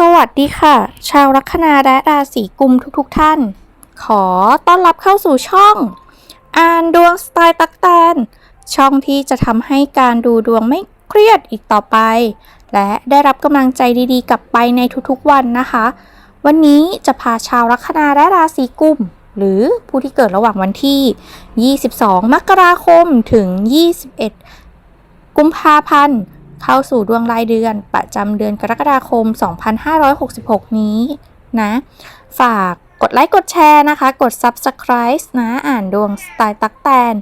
สวัสดีค่ะ ชาวลัคนาและราศีกุมทุกๆทท่าน ขอต้อนรับเข้าสู่ช่อง อ่านดวงสไตล์ตักแตน ช่องที่จะทำให้การดูดวงไม่เครียดอีกต่อไป และได้รับกำลังใจดีๆ กลับไปในทุกๆวันนะคะ วันนี้จะพาชาวลัคนาและราศีกุมหรือผู้ที่เกิดระหว่างวันที่ 22 มกราคมถึง 21 กุมภาพันธ์ เข้าสู่ดวงรายเดือนประจำเดือนกรกฎาคม 2566 นี้นะ ฝากกดไลค์กดแชร์นะคะ กด Subscribe นะอ่านดวงสไตล์ตักแตน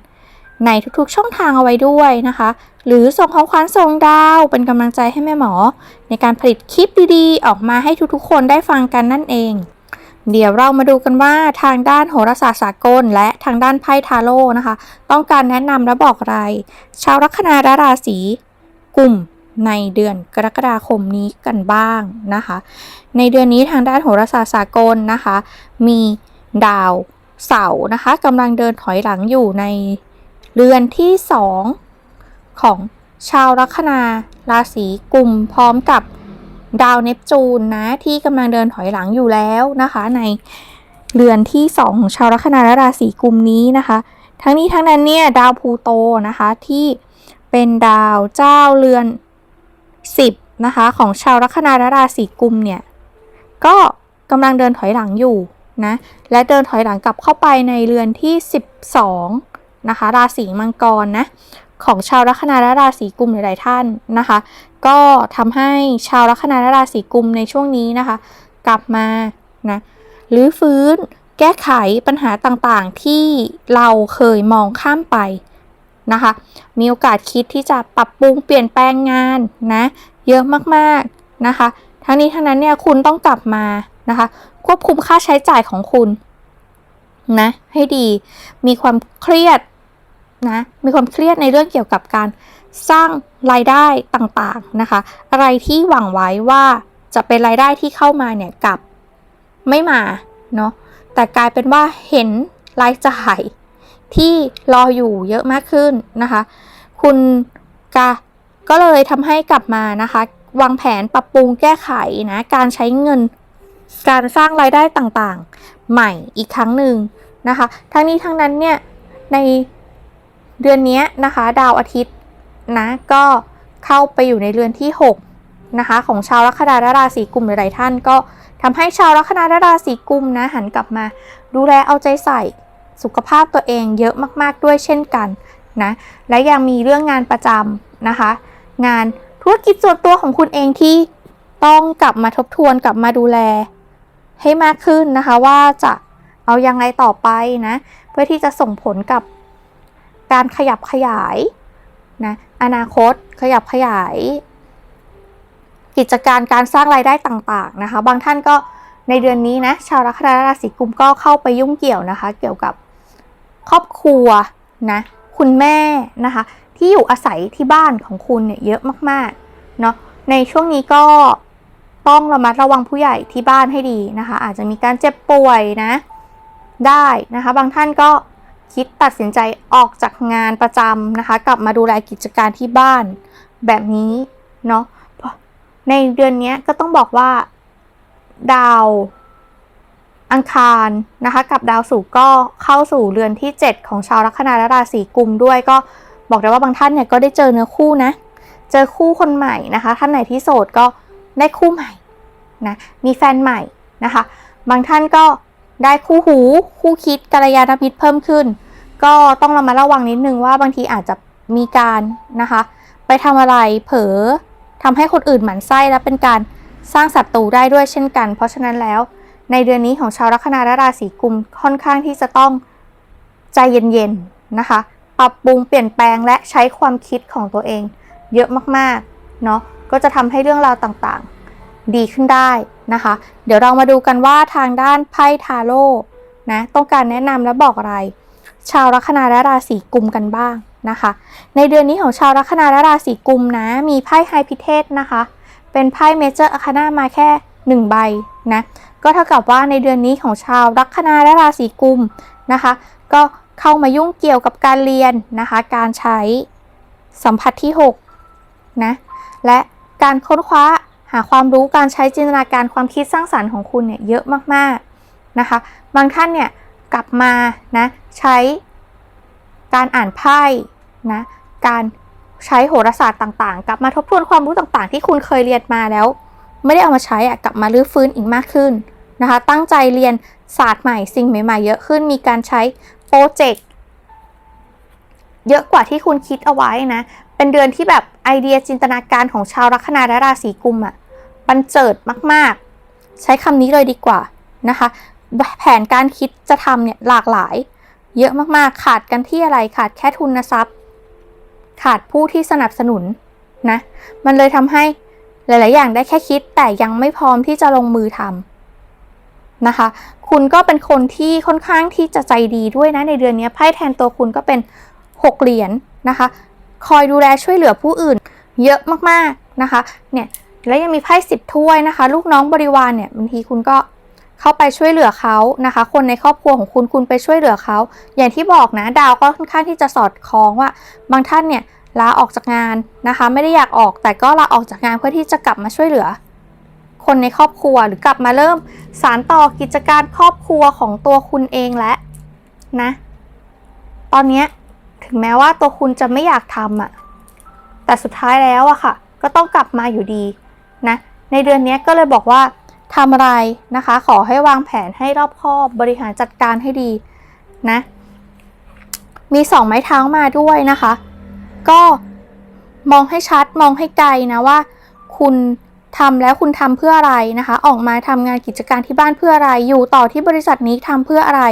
ในทุกๆช่องทางเอาไว้ด้วยนะคะ หรือส่งของขวัญส่งดาวเป็นกำลังใจให้แม่หมอ ในการผลิตคลิปดีๆ ออกมาให้ทุกๆ คนได้ฟังกันนั่นเอง เดี๋ยวเรามาดูกันว่าทางด้านโหราศาสตร์สากล และทางด้านไพ่ทาโร่นะคะ ต้องการแนะนำและบอกอะไร ชาวลัคนาและราศีกลุ่ม ในเดือนกรกฎาคมนี้กันบ้างนะคะ ในเดือนนี้ทางด้านโหราศาสตร์สากลนะคะ มีดาวเสาร์นะคะกำลังเดินถอยหลังอยู่ในเรือนที่ 2 ของชาวลัคนาราศีกุมพร้อมกับดาวเนปจูนนะที่กำลังเดินถอยหลังอยู่แล้วนะคะ ในเรือนที่ 2 ของชาวลัคนาและราศีกุมนี้นะคะ ทั้งนี้ทั้งนั้นเนี่ยดาวพูโตนะคะที่เป็นดาวเจ้าเรือน 10 นะคะ ของชาวลัคนาราศีกุมเนี่ย ก็กำลังเดินถอยหลังอยู่นะ และเดินถอยหลังกลับเข้าไปในเรือนที่ 12 นะคะ ราศีมังกรนะ ของชาวลัคนาราศีกุมหลาย ๆ ท่านนะคะ ก็ทำให้ชาวลัคนาราศีกุมในช่วงนี้นะคะ กลับมานะหรือฟื้นแก้ไขปัญหาต่างๆที่เราเคยมองข้ามไป นะคะ มีโอกาสคิดที่จะปรับปรุงเปลี่ยนแปลงงานนะ เยอะมากๆนะคะ ทั้งนี้ทั้งนั้นเนี่ยคุณต้องกลับมานะคะ ควบคุมค่าใช้จ่ายของคุณนะให้ดี มีความเครียดนะ มีความเครียดในเรื่องเกี่ยวกับการสร้างรายได้ต่างๆนะคะ อะไรที่หวังไว้ว่าจะเป็นรายได้ที่เข้ามาเนี่ยกลับไม่มาเนาะแต่กลายเป็นว่าเห็นรายจ่าย ที่รออยู่เยอะมากขึ้นนะคะ คุณกาก็เลยทำให้กลับมานะคะ วางแผนปรับปรุงแก้ไขนะการใช้เงิน การสร้างรายได้ต่างๆ ใหม่อีกครั้งหนึ่งนะคะ ทั้งนี้ทั้งนั้นเนี่ยในเดือนนี้นะคะ ดาวอาทิตย์นะก็เข้าไปอยู่ในเรือนที่ 6 นะคะ ของชาวลัคนาราศีกุมหลายๆท่านก็ทำให้ชาวลัคนาราศีกุมนะหันกลับมา ดูแลเอาใจใส่ สุขภาพตัวเองเยอะมากๆด้วยเช่นกันนะ และยังมีเรื่องงานประจำนะคะ งานธุรกิจส่วนตัวของคุณเองที่ต้องกลับมาทบทวนกลับมาดูแล ให้มากขึ้นนะคะว่าจะเอายังไงต่อไปนะ เพื่อที่จะส่งผลกับการขยับขยายนะอนาคตขยับขยาย กิจการการสร้างรายได้ต่างๆนะคะ บางท่านก็ในเดือนนี้นะชาวลัคนาราศีกุมก็เข้าไปยุ่งเกี่ยวนะคะ เกี่ยวกับ ครอบครัวนะคุณแม่นะคะ ที่อยู่อาศัยที่บ้านของคุณเนี่ยเยอะมากๆเนาะในช่วงนี้ก็ต้องระมัดระวังผู้ใหญ่ที่บ้านให้ดีนะคะ อาจจะมีการเจ็บป่วยนะได้นะคะ บางท่านก็คิดตัดสินใจออกจากงานประจำนะคะ กลับมาดูแลกิจการที่บ้านแบบนี้เนาะในเดือนนี้ก็ต้องบอกว่าดาว อังคารนะคะ กับดาวศุกร์ก็เข้าสู่เรือนที่ 7 ของชาวลัคนาและราศีกุมด้วยก็บอกได้ว่าบางท่านเนี่ยก็ได้เจอเนื้อคู่นะ เจอคู่คนใหม่นะคะ ท่านไหนที่โสดก็ได้คู่ใหม่นะมีแฟนใหม่นะคะ บางท่านก็ได้คู่หู คู่คิดกัลยาณมิตรเพิ่มขึ้น ก็ต้องระมัดระวังนิดนึงว่าบางทีอาจจะมีการนะคะ ไปทำอะไรเผลอทำให้คนอื่นหมั่นไส้และเป็นการสร้างศัตรูได้ด้วยเช่นกัน เพราะฉะนั้นแล้ว ในเดือนนี้ของชาวลัคนาและราศีกุมค่อนข้างที่จะต้องใจเย็นๆนะคะ ปรับปรุงเปลี่ยนแปลงและใช้ความคิดของตัวเอง เยอะมากๆเนาะก็จะทำให้เรื่องราวต่างๆ ดีขึ้นได้นะคะ เดี๋ยวเรามาดูกันว่าทางด้านไพ่ทาโร่นะต้องการแนะนำและบอกอะไร ชาวลัคนาและราศีกุมกันบ้างนะคะ ในเดือนนี้ของชาวลัคนาและราศีกุมนะมีไพ่ไฮพิเทศนะคะ เป็นไพ่เมเจอร์อาคานามาแค่ 1 ใบนะ ก็เท่ากับว่าในเดือนนี้ของชาวลัคนาและราศีกุมนะคะ ก็เข้ามายุ่งเกี่ยวกับการเรียนนะคะ การใช้สัมผัสที่6นะและการค้นคว้าหาความรู้การใช้จินตนาการความคิดสร้างสรรค์ของคุณเนี่ยเยอะมากๆนะคะ บางท่านเนี่ยกลับมานะใช้การอ่านไพ่นะการใช้โหราศาสตร์ต่างๆ กลับมาทบทวนความรู้ต่างๆ ที่คุณเคยเรียนมาแล้ว ไม่ได้เอามาใช้อะกลับมาลื้อฟื้นอีกมากขึ้น นะคะ ตั้งใจเรียนศาสตร์ใหม่สิ่งใหม่ ๆ เยอะขึ้นมีการใช้โปรเจกต์เยอะกว่าที่คุณคิดเอาไว้นะ เป็นเดือนที่แบบไอเดียจินตนาการของชาวลัคนาและราศีกุมอะบันเจิดมากๆ ใช้คำนี้เลยดีกว่านะคะ แผนการคิดจะทำเนี่ยหลากหลาย เยอะมากๆ ขาดกันที่อะไรขาดแค่ทุนทรัพย์ ขาดผู้ที่สนับสนุนนะ มันเลยทำให้หลาย ๆ อย่างได้แค่คิดแต่ยังไม่พร้อมที่จะลงมือทำ นะคะ คุณก็เป็นคนที่ค่อนข้างที่จะใจดีด้วยนะในเดือนนี้ไพ่แทนตัวคุณก็เป็น 6 เหรียญนะคะ คอยดูแลช่วยเหลือผู้อื่น เยอะมากๆนะคะ เนี่ยแล้วยังมีไพ่สิบถ้วยนะคะ ลูกน้องบริวารเนี่ยบางทีคุณก็เข้าไปช่วยเหลือเขานะคะ คนในครอบครัวของคุณคุณไปช่วยเหลือเขา อย่างที่บอกนะดาวก็ค่อนข้างที่จะสอดคล้องว่า บางท่านเนี่ยลาออกจากงานนะคะ ไม่ได้อยากออกแต่ก็ลาออกจากงานเพื่อที่จะกลับมาช่วยเหลือ คนในครอบครัวหรือกลับมาเริ่มสารต่อกิจการครอบครัวของตัวคุณเองและนะ ตอนนี้ถึงแม้ว่าตัวคุณจะไม่อยากทำอะแต่สุดท้ายแล้วอะค่ะ ก็ต้องกลับมาอยู่ดีนะในเดือนนี้ก็เลยบอกว่าทำอะไรนะคะ ขอให้วางแผนให้รอบคอบบริหารจัดการให้ดีนะ มีสองไม้เท้ามาด้วยนะคะ ก็มองให้ชัดมองให้ไกลนะว่า คุณ ทำแล้วคุณทำเพื่ออะไรนะคะ ออกมาทำงานกิจการที่บ้านเพื่ออะไร อยู่ต่อที่บริษัทนี้ทำเพื่ออะไร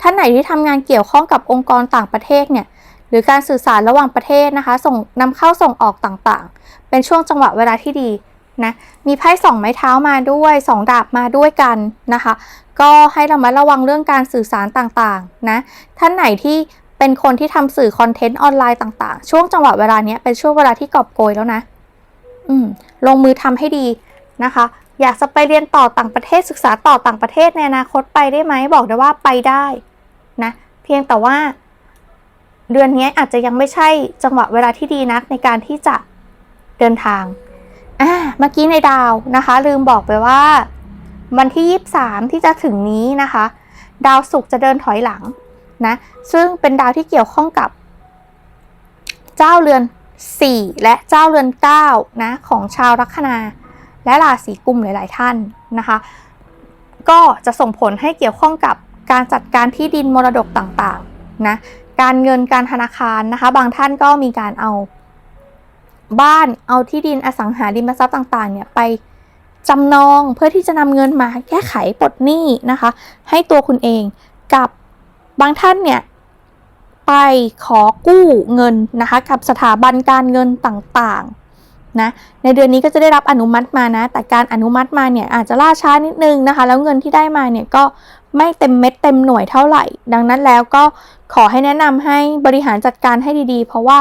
ท่านไหนที่ทำงานเกี่ยวข้องกับองค์กรต่างประเทศเนี่ยหรือการสื่อสารระหว่างประเทศนะคะ ส่งนำเข้าส่งออกต่างๆ เป็นช่วงจังหวะเวลาที่ดีนะมีไพ่สองไม้เท้ามาด้วยสองดาบมาด้วยกันนะคะ ก็ให้เรามาระวังเรื่องการสื่อสารต่างๆนะท่านไหนที่เป็นคนที่ทำสื่อคอนเทนต์ออนไลน์ต่างๆ ช่วงจังหวะเวลาเนี้ยเป็นช่วงเวลาที่กอบโกยแล้วนะ อืมลงมือทำให้ดีนะคะ อยากจะไปเรียนต่อต่างประเทศศึกษาต่อต่างประเทศในอนาคตไปได้ไหมบอกได้ว่าไปได้นะเพียงแต่ว่า เดือนนี้อาจจะยังไม่ใช่จังหวะเวลาที่ดีนักในการที่จะเดินทางอ่าเมื่อกี้ในดาวนะคะ ลืมบอกไปว่า วันที่ 23 ที่จะถึงนี้นะคะ ดาวศุกร์จะเดินถอยหลังนะซึ่งเป็นดาวที่เกี่ยวข้องกับ เจ้าเรือน 4 และเจ้าเรือน9นะของชาวลัคนาและราศีกุมหลาย ๆ ท่านนะคะ ก็จะส่งผลให้เกี่ยวข้องกับการจัดการที่ดินมรดกต่าง ๆ นะ การเงินการธนาคารนะคะ บางท่านก็มีการเอาบ้านเอาที่ดินอสังหาริมทรัพย์ต่าง ๆ เนี่ยไปจำนองเพื่อที่จะนำเงินมาแก้ไขปลดหนี้นะคะ ให้ตัวคุณเองกับบางท่านเนี่ย ไปขอกู้เงินนะคะกับสถาบันการเงินต่างๆนะในเดือนนี้ก็จะได้รับอนุมัติมานะ แต่การอนุมัติมาเนี่ยอาจจะล่าช้านิดนึงนะคะ แล้วเงินที่ได้มาเนี่ยก็ไม่เต็มเม็ดเต็มหน่วยเท่าไหร่ ดังนั้นแล้วก็ขอให้แนะนำให้บริหารจัดการให้ดีๆ เพราะว่า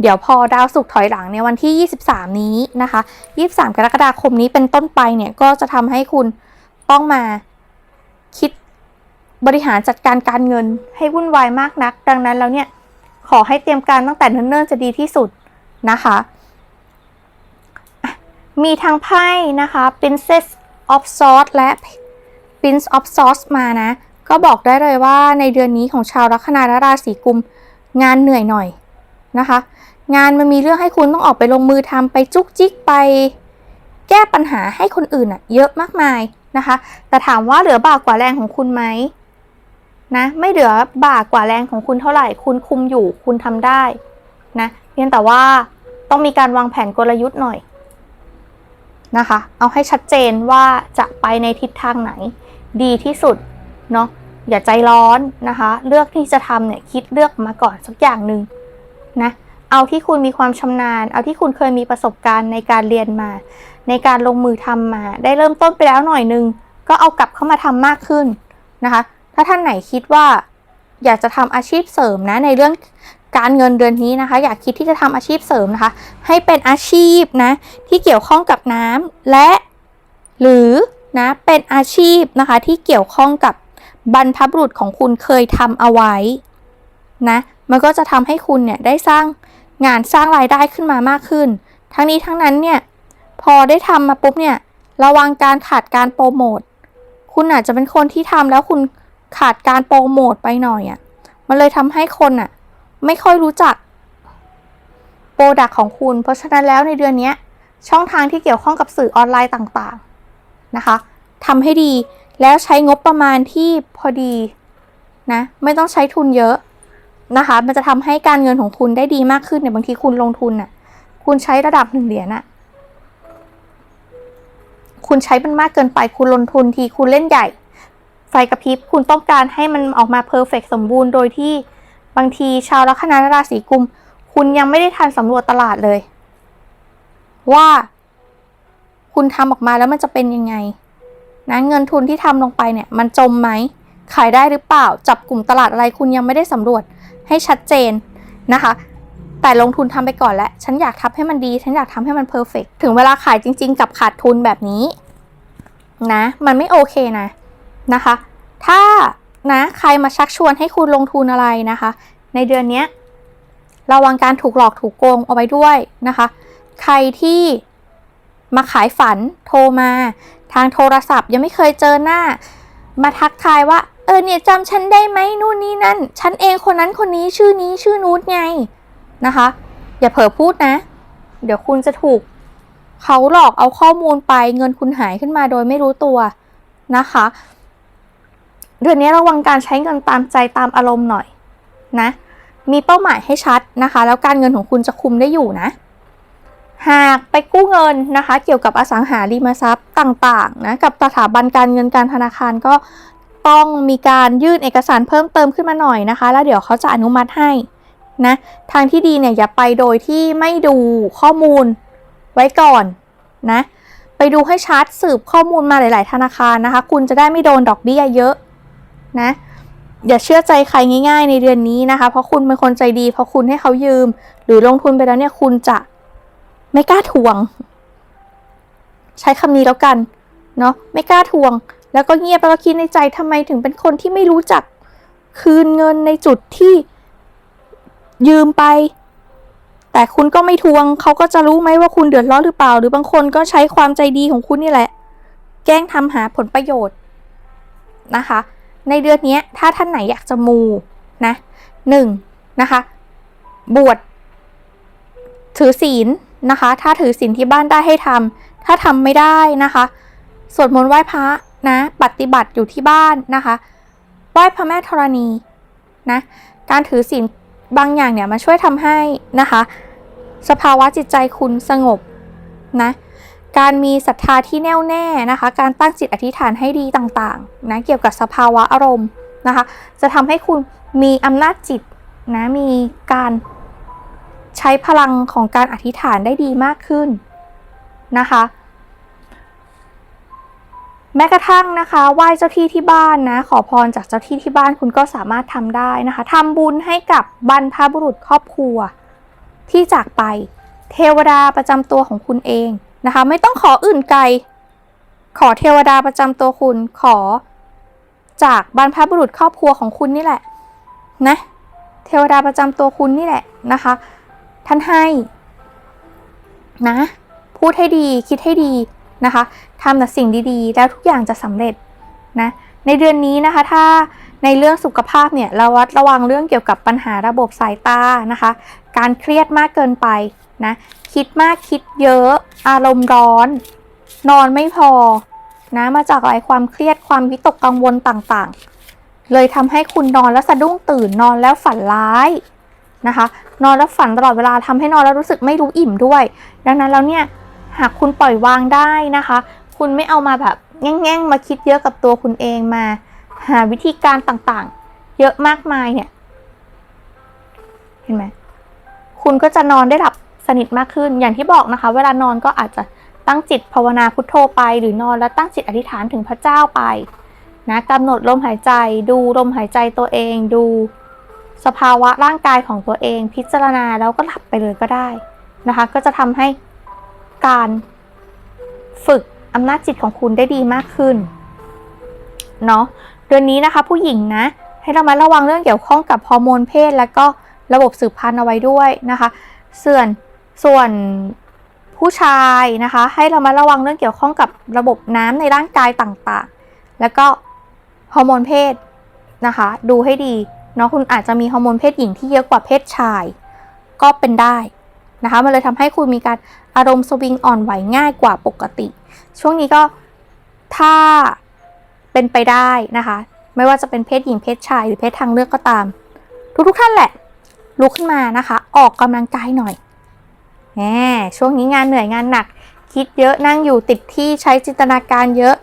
เดี๋ยวพอดาวศุกถอยหลังในวันที่ 23 นี้นะคะ 23 กรกฎาคมนี้เป็นต้นไปเนี่ยก็จะทำให้คุณต้องมาคิด บริหารจัดการการเงินให้วุ่นวายมากนัก ดังนั้นแล้วเนี่ยขอให้เตรียมการตั้งแต่เนิ่นๆจะดีที่สุดนะคะ มีทางไพ่นะคะ Princess of Swords และ Prince of Swords มานะ ก็บอกได้เลยว่าในเดือนนี้ของชาวลัคนาและราศีกุมงานเหนื่อยหน่อยนะคะ งานมันมีเรื่องให้คุณต้องออกไปลงมือทำไปจุกจิกไปแก้ปัญหาให้คนอื่นอะเยอะมากมายนะคะ แต่ถามว่าเหลือบากกว่าแรงของคุณไหม นะไม่เหลือบากกว่าแรงของคุณเท่าไหร่ คุณคุมอยู่คุณทำได้นะเพียงแต่ว่าต้องมีการวางแผนกลยุทธ์หน่อยนะคะ เอาให้ชัดเจนว่าจะไปในทิศทางไหน ดีที่สุดเนาะอย่าใจร้อนนะคะ เลือกที่จะทำเนี่ยคิดเลือกมาก่อนสักอย่างหนึ่งนะเอาที่คุณมีความชำนาญ เอาที่คุณเคยมีประสบการณ์ในการเรียนมา ในการลงมือทำมา ได้เริ่มต้นไปแล้วหน่อยนึง ก็เอากลับเข้ามาทำมากขึ้นนะคะ ถ้าท่านไหนคิดว่า อยากจะทำอาชีพเสริมนะในเรื่องการเงินเดือนนี้นะคะ อยากคิดที่จะทำอาชีพเสริมนะคะ ให้เป็นอาชีพนะที่เกี่ยวข้องกับน้ำและหรือนะเป็นอาชีพนะคะที่เกี่ยวข้องกับบรรพบุรุษของคุณเคยทำเอาไว้นะมันก็จะทำให้คุณเนี่ยได้สร้างงานสร้างรายได้ขึ้นมามากขึ้น ทั้งนี้ทั้งนั้นเนี่ยพอได้ทำมาปุ๊บเนี่ยระวังการขาดการโปรโมทคุณอาจจะเป็นคนที่ทำแล้วคุณ ขาดการโปรโมทไปหน่อยอะ่ะ มันเลยทำให้คนอะ ไม่ค่อยรู้จักโปรดักของคุณ เพราะฉะนั้นแล้วในเดือนนี้ช่องทางที่เกี่ยวข้องกับสื่อออนไลน์ต่างๆนะคะทำให้ดีแล้วใช้งบประมาณที่พอดีนะไม่ต้องใช้ทุนเยอะนะคะ มันจะทำให้การเงินของคุณได้ดีมากขึ้นเนี่ยบางทีคุณลงทุนน่ะ คุณใช้ระดับหนึ่งเหรียญน่ะคุณใช้มันมากเกินไปคุณลงทุนทีคุณเล่นใหญ่ ไฟกระพริบคุณต้องการให้มันออกมาเพอร์เฟกสมบูรณ์โดยที่บางทีชาวลัคนาราศีกุม คุณยังไม่ได้ทันสำรวจตลาดเลย ว่า คุณทำออกมาแล้วมันจะเป็นยังไงนะเงินทุนที่ทำลงไปเนี่ย มันจมไหม ขายได้หรือเปล่า จับกลุ่มตลาดอะไรคุณยังไม่ได้สำรวจให้ชัดเจนนะคะ แต่ลงทุนทำไปก่อนแล้ว ฉันอยากทำให้มันดี ฉันอยากทำให้มันเพอร์เฟกถึงเวลาขายจริง ๆ กับขาดทุนแบบนี้นะ มันไม่โอเคนะ นะคะ ถ้านะใครมาชักชวนให้คุณลงทุนอะไรนะคะ ในเดือนนี้ระวังการถูกหลอกถูกโกงเอาไว้ด้วยนะคะ ใครที่มาขายฝันโทรมา ทางโทรศัพท์ยังไม่เคยเจอหน้า มาทักทายว่า เออเนี่ยจำฉันได้ไหมนู่นนี่นั่น ฉันเองคนนั้นคนนี้ชื่อนี้ชื่อนู้ดไงนะคะ อย่าเผลอพูดนะ เดี๋ยวคุณจะถูก เขาหลอกเอาข้อมูลไปเงินคุณหายขึ้นมาโดยไม่รู้ตัวนะคะ เดือนนี้ระวังการใช้เงินตามใจตามอารมณ์หน่อยนะ มีเป้าหมายให้ชัดนะคะ แล้วการเงินของคุณจะคุมได้อยู่นะ หากไปกู้เงินนะคะ เกี่ยวกับอสังหาริมทรัพย์ต่างๆนะกับสถาบันการเงินการธนาคารก็ต้องมีการยื่นเอกสารเพิ่มเติมขึ้นมาหน่อยนะคะ แล้วเดี๋ยวเขาจะอนุมัติให้นะทางที่ดีเนี่ยอย่าไปโดยที่ไม่ดูข้อมูลไว้ก่อนนะไปดูให้ชัดสืบข้อมูลมาหลาย ๆ ธนาคารนะคะ คุณจะได้ไม่โดนดอกเบี้ยเยอะ นะอย่าเชื่อใจใครง่าย ๆ ในเดือนนี้นะคะ เพราะคุณเป็นคนใจดี เพราะคุณให้เขายืม หรือลงทุนไปแล้วเนี่ยคุณจะไม่กล้าทวง ใช้คำนี้แล้วกันเนาะไม่กล้าทวง แล้วก็เงียบแล้วก็คิดในใจทำไมถึงเป็นคนที่ไม่รู้จักคืนเงินในจุดที่ยืมไป แต่คุณก็ไม่ทวง เขาก็จะรู้ไหมว่าคุณเดือดร้อนหรือเปล่า หรือบางคนก็ใช้ความใจดีของคุณนี่แหละ แกล้งทำหาผลประโยชน์นะคะ ในเดือนนี้ถ้าท่านไหนอยากจะมูนะหนึ่งนะคะ บวชถือศีลนะคะ ถ้าถือศีลที่บ้านได้ให้ทำถ้าทำไม่ได้นะคะสวดมนต์ไหว้พระนะ ปฏิบัติอยู่ที่บ้านนะคะไหว้พระแม่ธรณีนะการถือศีลบางอย่างเนี่ยมันช่วยทำให้นะคะ สภาวะจิตใจคุณสงบนะ การมีศรัทธาที่แน่วแน่นะคะ การตั้งจิตอธิษฐานให้ดีต่างๆนะเกี่ยวกับสภาวะอารมณ์นะคะ จะทำให้คุณมีอำนาจจิตนะมีการใช้พลังของการอธิษฐานได้ดีมากขึ้นนะคะ แม้กระทั่งนะคะไหว้เจ้าที่ที่บ้านนะขอพรจากเจ้าที่ที่บ้านคุณก็สามารถทำได้นะคะทำบุญให้กับบรรพบุรุษครอบครัว ที่จากไป เทวดาประจำตัวของคุณเอง นะคะ ไม่ต้องขออื่นไกล ขอเทวดาประจำตัวคุณ ขอ จากบรรพบุรุษครอบครัวของคุณนี่แหละ นะ เทวดาประจำตัวคุณนี่แหละนะคะ ท่านให้ นะ พูดให้ดี คิดให้ดีนะคะทำแต่สิ่งดีๆ แล้วทุกอย่างจะสำเร็จนะ ในเดือนนี้นะคะ ถ้าในเรื่องสุขภาพเนี่ยระวัดระวังเรื่องเกี่ยวกับปัญหาระบบสายตานะคะ การเครียดมากเกินไป นะ คิดมากคิดเยอะ อารมณ์ร้อน นอนไม่พอนะมาจากหลายความเครียดความวิตกกังวลต่างๆ เลยทำให้คุณนอนแล้วสะดุ้งตื่นนอนแล้วฝันร้ายนะคะ นอนแล้วฝันตลอดเวลาทำให้นอนแล้วรู้สึกไม่รู้อิ่มด้วย ดังนั้นแล้วเนี่ยหากคุณปล่อยวางได้นะคะ คุณไม่เอามาแบบแง่งๆมาคิดเยอะกับตัวคุณเองมา หาวิธีการต่างๆ เยอะมากมายเนี่ย เห็นไหมคุณก็จะนอนได้หลับ สนิทมากขึ้น อย่างที่บอกนะคะ เวลานอนก็อาจจะตั้งจิตภาวนาพุทโธไป หรือนอนแล้วตั้งจิตอธิษฐานถึงพระเจ้าไปนะกำหนดลมหายใจ ดูลมหายใจตัวเอง ดู สภาวะร่างกายของตัวเอง พิจารณาแล้วก็หลับไปเลยก็ได้นะคะ ก็จะทำให้การฝึกอำนาจจิตของคุณได้ดีมากขึ้นเนาะเดือนนี้นะคะผู้หญิงนะ ให้เรามาระวังเรื่องเกี่ยวข้องกับฮอร์โมนเพศ และก็ระบบสืบพันธุ์เอาไว้ด้วยนะคะ ส่วน ส่วนผู้ชายนะคะ ให้เรามาระวังเรื่องเกี่ยวข้องกับระบบน้ำในร่างกายต่างๆ แล้วก็ฮอร์โมนเพศนะคะ ดูให้ดีเนาะคุณอาจจะมีฮอร์โมนเพศหญิงที่เยอะกว่าเพศชาย ก็เป็นได้นะคะ มันเลยทำให้คุณมีการอารมณ์สวิงอ่อนไหวง่ายกว่าปกติ ช่วงนี้ก็ถ้าเป็นไปได้นะคะ ไม่ว่าจะเป็นเพศหญิงเพศชายหรือเพศทางเลือกก็ตาม ทุกๆท่านแหละลุกขึ้นมานะคะ ออกกำลังกายหน่อย แหมช่วงนี้งานเหนื่อยงานหนัก คิดเยอะนั่งอยู่ติดที่ใช้จินตนาการเยอะ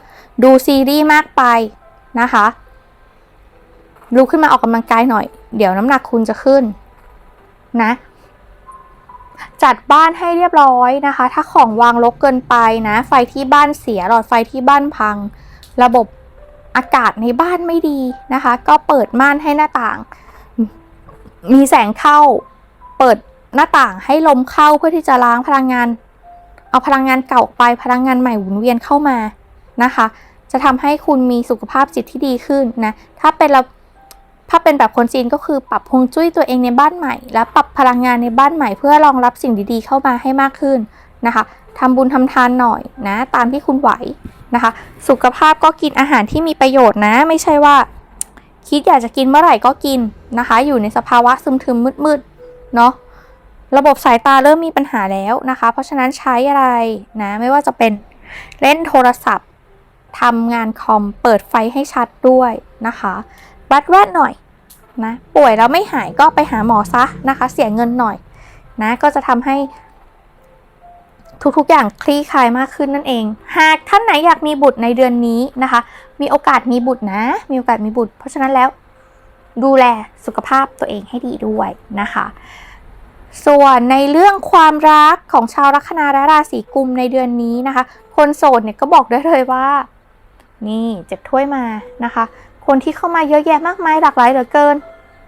ดูซีรีส์มากไปนะคะลุกขึ้นมาออกกำลังกายหน่อย เดี๋ยวน้ำหนักคุณจะขึ้นนะ จัดบ้านให้เรียบร้อยนะคะ ถ้าของวางรกเกินไปนะ ไฟที่บ้านเสียหลอดไฟที่บ้านพัง ระบบอากาศในบ้านไม่ดีนะคะ ก็เปิดม่านให้หน้าต่าง มีแสงเข้า เปิด หน้าต่างให้ลมเข้าเพื่อที่จะล้างพลังงาน เอาพลังงานเก่าออกไปพลังงานใหม่หมุนเวียนเข้ามานะคะ จะทำให้คุณมีสุขภาพจิตที่ดีขึ้นนะถ้าเป็นเราถ้าเป็นแบบคนจีนก็คือปรับฮวงจุ้ยตัวเองในบ้านใหม่ และปรับพลังงานในบ้านใหม่เพื่อรองรับสิ่งดีๆ เข้ามาให้มากขึ้นนะคะทำบุญทำทานหน่อยนะ ตามที่คุณไหวนะคะ สุขภาพก็กินอาหารที่มีประโยชน์นะ ไม่ใช่ว่า คิดอยากจะกินเมื่อไหร่ก็กินนะคะ อยู่ในสภาวะซึมทึมมืดๆเนาะ ระบบสายตาเริ่มมีปัญหาแล้วนะคะ เพราะฉะนั้นใช้อะไรนะไม่ว่าจะเป็นเล่นโทรศัพท์ทำงานคอมเปิดไฟให้ชัดด้วยนะคะวัดแวดหน่อยนะป่วยแล้วไม่หายก็ไปหาหมอซะนะคะ เสียเงินหน่อยนะก็จะทำให้ ทุกๆอย่างคลี่คลายมากขึ้นนั่นเอง หากท่านไหนอยากมีบุตรในเดือนนี้นะคะ มีโอกาสมีบุตรนะ มีโอกาสมีบุตร เพราะฉะนั้นแล้วดูแลสุขภาพตัวเองให้ดีด้วยนะคะ ส่วนในเรื่องความรักของชาวลัคนาและราศีกุมในเดือนนี้นะคะ คนโสดเนี่ยก็บอกได้เลยว่า นี่เจ็บถ้วยมานะคะ คนที่เข้ามาเยอะแยะมากมายหลากหลายเหลือเกิน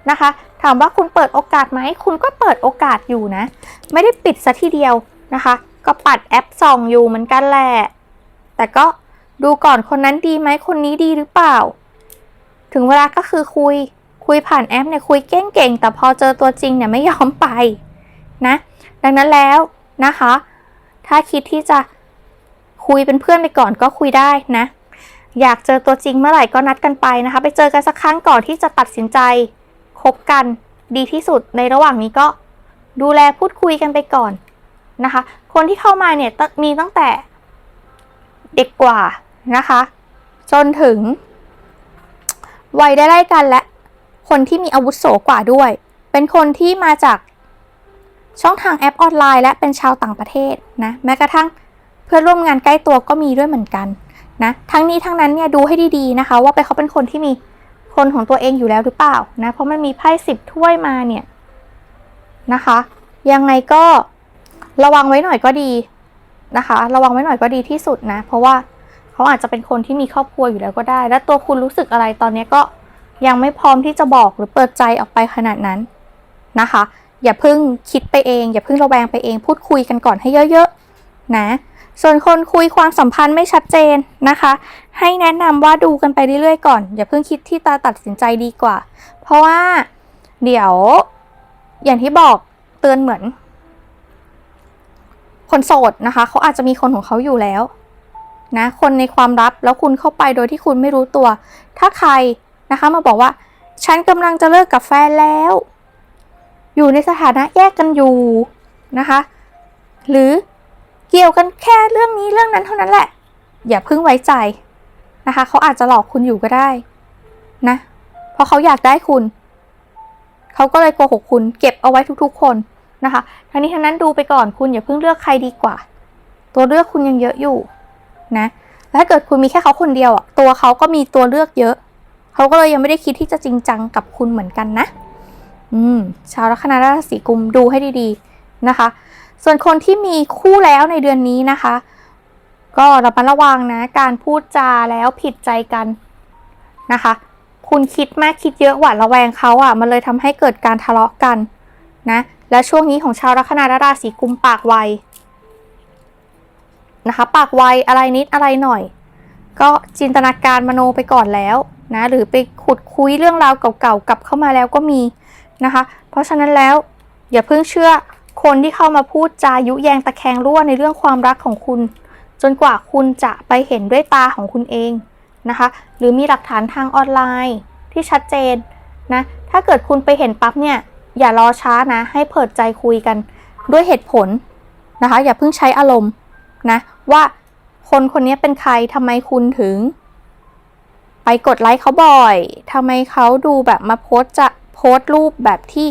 นะคะ ถามว่าคุณเปิดโอกาสไหมคุณก็เปิดโอกาสอยู่นะ ไม่ได้ปิดซะทีเดียวนะคะ ก็ปัดแอปส่องอยู่เหมือนกันแหละ แต่ก็ดูก่อนคนนั้นดีไหมคนนี้ดีหรือเปล่า ถึงเวลาก็คือคุย คุยผ่านแอปเนี่ยคุยเก่งๆแต่พอเจอตัวจริงเนี่ยไม่ยอมไป นะ ดังนั้นแล้วนะคะ ถ้าคิดที่จะคุยเป็นเพื่อนไปก่อนก็คุยได้นะ อยากเจอตัวจริงเมื่อไหร่ก็นัดกันไปนะคะ ไปเจอกันสักครั้งก่อนที่จะตัดสินใจคบกันดีที่สุดในระหว่างนี้ก็ดูแลพูดคุยกันไปก่อนนะคะ คนที่เข้ามาเนี่ยมีตั้งแต่เด็กกว่านะคะ จนถึง วัยได้ไล่กันและคนที่มีอาวุโสกว่าด้วย เป็นคนที่มาจาก ช่องทางแอปออนไลน์ และเป็นชาวต่างประเทศนะแม้กระทั่งเพื่อนร่วมงานใกล้ตัวก็มีด้วยเหมือนกันนะทั้งนี้ทั้งนั้นเนี่ยดูให้ดีๆนะคะ ว่าไปเขาเป็นคนที่มีคนของตัวเองอยู่แล้วหรือเปล่านะเพราะมันมีไพ่สิบถ้วยมาเนี่ยนะคะ ยังไงก็ระวังไว้หน่อยก็ดีนะคะ ระวังไว้หน่อยก็ดีที่สุดนะ เพราะว่าเขาอาจจะเป็นคนที่มีครอบครัวอยู่แล้วก็ได้ และตัวคุณรู้สึกอะไรตอนนี้ก็ยังไม่พร้อมที่จะบอกหรือเปิดใจออกไปขนาดนั้นนะคะ อย่าพิ่งคิดไปเอง อย่าพิ่งระแวงไปเอง พูดคุยกันก่อนให้เยอะๆนะ ส่วนคนคุยความสัมพันธ์ไม่ชัดเจนนะคะ ให้แนะนำว่าดูกันไปเรื่อยๆก่อน อย่าเพิ่งคิดที่ตาตัดสินใจดีกว่า เพราะว่าเดี๋ยวอย่างที่บอกเตือนเหมือน คนโสดนะคะ เขาอาจจะมีคนของเขาอยู่แล้วนะคนในความลับแล้วคุณเข้าไปโดยที่คุณไม่รู้ตัว ถ้าใครนะคะมาบอกว่า ฉันกำลังจะเลิกกับแฟนแล้ว อยู่ในสถานะแยกกันอยู่นะคะ หรือเกี่ยวกันแค่เรื่องนี้เรื่องนั้นเท่านั้นแหละ อย่าเพิ่งไว้ใจนะคะ เขาอาจจะหลอกคุณอยู่ก็ได้นะ เพราะเขาอยากได้คุณ เขาก็เลยโกหกคุณ เก็บเอาไว้ทุกๆ คนนะคะ ทั้งนี้ทั้งนั้นดูไปก่อนคุณอย่าเพิ่งเลือกใครดีกว่า ตัวเลือกคุณยังเยอะอยู่นะแล้วถ้าเกิดคุณมีแค่เขาคนเดียวอะตัวเขาก็มีตัวเลือกเยอะ เขาก็เลยยังไม่ได้คิดที่จะจริงจังกับคุณเหมือนกันนะ อืมชาวลัคนาราศีกุมดูให้ดีๆนะคะ ส่วนคนที่มีคู่แล้วในเดือนนี้นะคะ ก็ระมัดระวังนะการพูดจาแล้วผิดใจกันนะคะ คุณคิดมากคิดเยอะหวาดระแวงเขาอะมันเลยทำให้เกิดการทะเลาะกันนะและช่วงนี้ของชาวลัคนาราศีกุมปากไวนะคะ ปากไวอะไรนิดอะไรหน่อย ก็จินตนาการมโนไปก่อนแล้วนะหรือไปขุดคุยเรื่องราวเก่าๆกลับเข้ามาแล้วก็มี นะคะ เพราะฉะนั้นแล้วอย่าเพิ่งเชื่อคนที่เข้ามาพูดจายุแยงตะแคงรั่วในเรื่องความรักของคุณ จนกว่าคุณจะไปเห็นด้วยตาของคุณเองนะคะ หรือมีหลักฐานทางออนไลน์ที่ชัดเจนนะถ้าเกิดคุณไปเห็นปั๊บเนี่ย อย่ารอช้านะ ให้เปิดใจคุยกันด้วยเหตุผลนะคะ อย่าเพิ่งใช้อารมณ์นะว่าคนคนนี้เป็นใครทำไมคุณถึง ไปกดไลค์เขาบ่อยทำไมเขาดูแบบมาโพสต์จะ โพสต์รูปแบบที่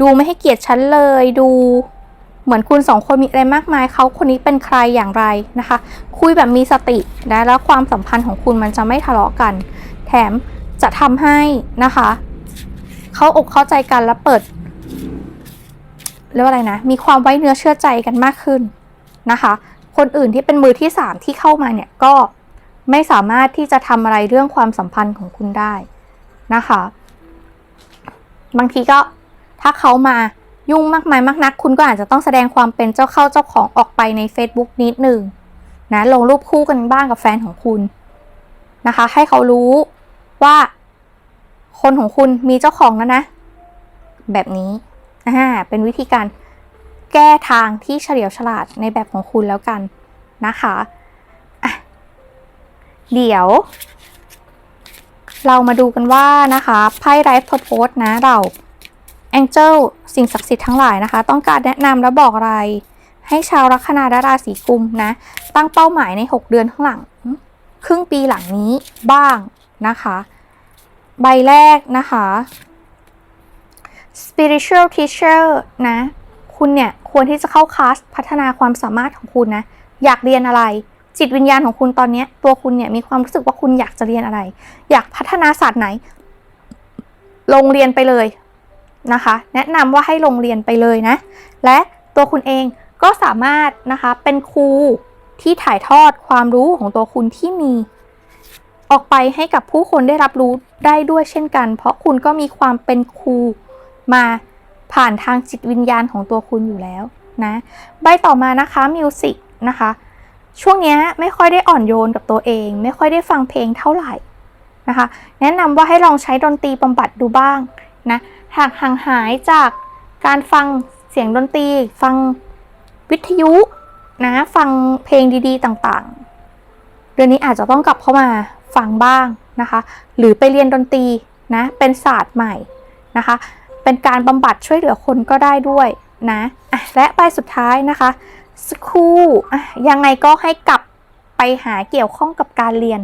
ดูไม่ให้เกียรติฉันเลยดูเหมือนคุณสองคนมีอะไรมากมายเขาคนนี้เป็นใครอย่างไรนะคะ คุยแบบมีสตินะแล้วความสัมพันธ์ของคุณมันจะไม่ทะเลาะกัน แถมจะทำให้นะคะเขาอกเข้าใจกันและเปิดเรียกว่าอะไรนะ มีความไว้เนื้อเชื่อใจกันมากขึ้นนะคะ คนอื่นที่เป็นมือที่สามที่เข้ามาเนี่ยก็ไม่สามารถที่จะทำอะไรเรื่องความสัมพันธ์ของคุณได้นะคะ บางทีก็ถ้าเขามายุ่งมากมายมากนัก คุณก็อาจจะต้องแสดงความเป็นเจ้าเข้าเจ้าของออกไปใน Facebook นิดหนึ่งนะลงรูปคู่กันบ้างกับแฟนของคุณนะคะ ให้เขารู้ว่า คนของคุณมีเจ้าของแล้วนะ แบบนี้อ่าเป็นวิธีการแก้ทางที่เฉลียวฉลาดในแบบของคุณแล้วกันนะคะอะเดี๋ยว เรามาดูกันว่านะคะไพ่ไรฟ์โพสนะเราแองเจิลสิ่งศักดิ์สิทธิ์ทั้งหลายนะคะ ต้องการแนะนำและบอกอะไร ให้ชาวลัคนาและราศีกุมนะ ตั้งเป้าหมายใน 6 เดือนข้างหลัง ครึ่งปีหลังนี้บ้างนะคะ ใบแรกนะคะ spiritual teacher นะ คุณเนี่ย ควรที่จะเข้าคลาสพัฒนาความสามารถของคุณนะ อยากเรียนอะไร จิตวิญญาณของคุณตอนนี้ตัวคุณเนี่ยมีความรู้สึกว่าคุณอยากจะเรียนอะไร อยากพัฒนาศาสตร์ไหน ลงเรียนไปเลยนะคะ แนะนำว่าให้ลงเรียนไปเลยนะ และตัวคุณเองก็สามารถนะคะเป็นครูที่ถ่ายทอดความรู้ของตัวคุณที่มี ออกไปให้กับผู้คนได้รับรู้ได้ด้วยเช่นกัน เพราะคุณก็มีความเป็นครูมาผ่านทางจิตวิญญาณของตัวคุณอยู่แล้วนะ ใบต่อมานะคะมิวสิกนะคะ ช่วงนี้ไม่ค่อยได้อ่อนโยนกับตัวเอง ไม่ค่อยได้ฟังเพลงเท่าไหร่นะคะ แนะนำว่าให้ลองใช้ดนตรีบำบัดดูบ้างนะหากห่างหายจากการฟังเสียงดนตรี ฟังวิทยุนะฟังเพลงดีๆ ต่างๆ เดือนนี้อาจจะต้องกลับเข้ามาฟังบ้างนะคะ หรือไปเรียนดนตรีนะเป็นศาสตร์ใหม่นะคะ เป็นการบำบัดช่วยเหลือคนก็ได้ด้วยนะะและใบสุดท้ายนะคะ สักคูอะยังไงก็ให้กลับไปหาเกี่ยวข้องกับการเรียน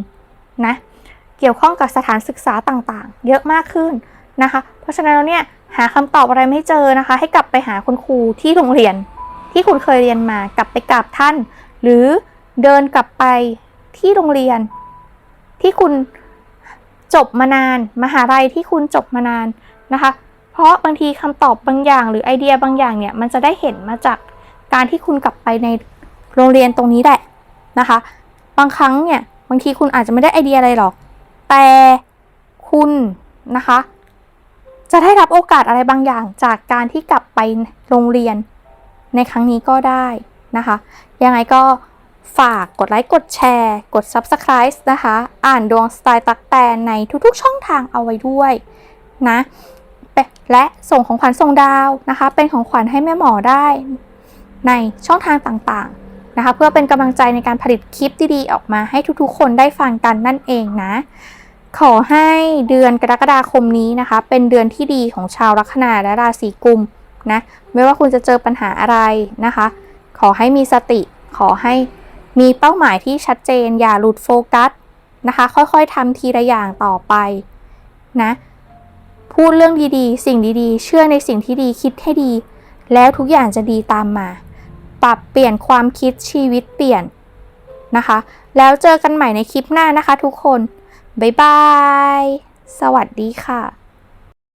นะ เกี่ยวข้องกับสถานศึกษาต่างๆ เยอะมากขึ้นนะคะ เพราะฉะนั้นแล้วเนี่ยหาคำตอบอะไรไม่เจอนะคะ ให้กลับไปหาคุณครูที่โรงเรียน ที่คุณเคยเรียนมากลับไปกราบท่าน หรือเดินกลับไปที่โรงเรียน ที่คุณจบมานาน มหาลัยที่คุณจบมานานนะคะ เพราะบางทีคำตอบบางอย่าง หรือไอเดียบางอย่างเนี่ยมันจะได้เห็นมาจาก การที่คุณกลับไปในโรงเรียนตรงนี้แหละนะคะ บางครั้งเนี่ยบางทีคุณอาจจะไม่ได้ไอเดียอะไรหรอก แต่คุณนะคะ จะได้รับโอกาสอะไรบางอย่างจากการที่กลับไปโรงเรียนในครั้งนี้ก็ได้นะคะ ยังไงก็ฝากกดไลค์ กดแชร์ กด Subscribe นะคะ อ่านดวงสไตล์ตักแตนในทุกๆช่องทางเอาไว้ด้วยนะ และส่งของขวัญส่งดาวนะคะ เป็นของขวัญให้แม่หมอได้ ในช่องทางต่างๆนะคะ เพื่อเป็นกำลังใจในการผลิตคลิปดีๆออกมาให้ทุกๆ คนได้ฟังกันนั่นเองนะ ขอให้เดือนกรกฎาคมนี้นะคะ เป็นเดือนที่ดีของชาวลัคนาและราศีกุมนะไม่ว่าคุณจะเจอปัญหาอะไรนะคะ ขอให้มีสติ ขอให้มีเป้าหมายที่ชัดเจน อย่าหลุดโฟกัสนะคะ ค่อยๆทำทีละอย่างต่อไปนะพูดเรื่องดีๆ สิ่งดีๆ เชื่อในสิ่งที่ดีคิดให้ดี แล้วทุกอย่างจะดีตามมา ปรับเปลี่ยนความคิดชีวิตเปลี่ยนนะคะ แล้วเจอกันใหม่ในคลิปหน้านะคะทุกคน บ๊ายบาย สวัสดีค่ะ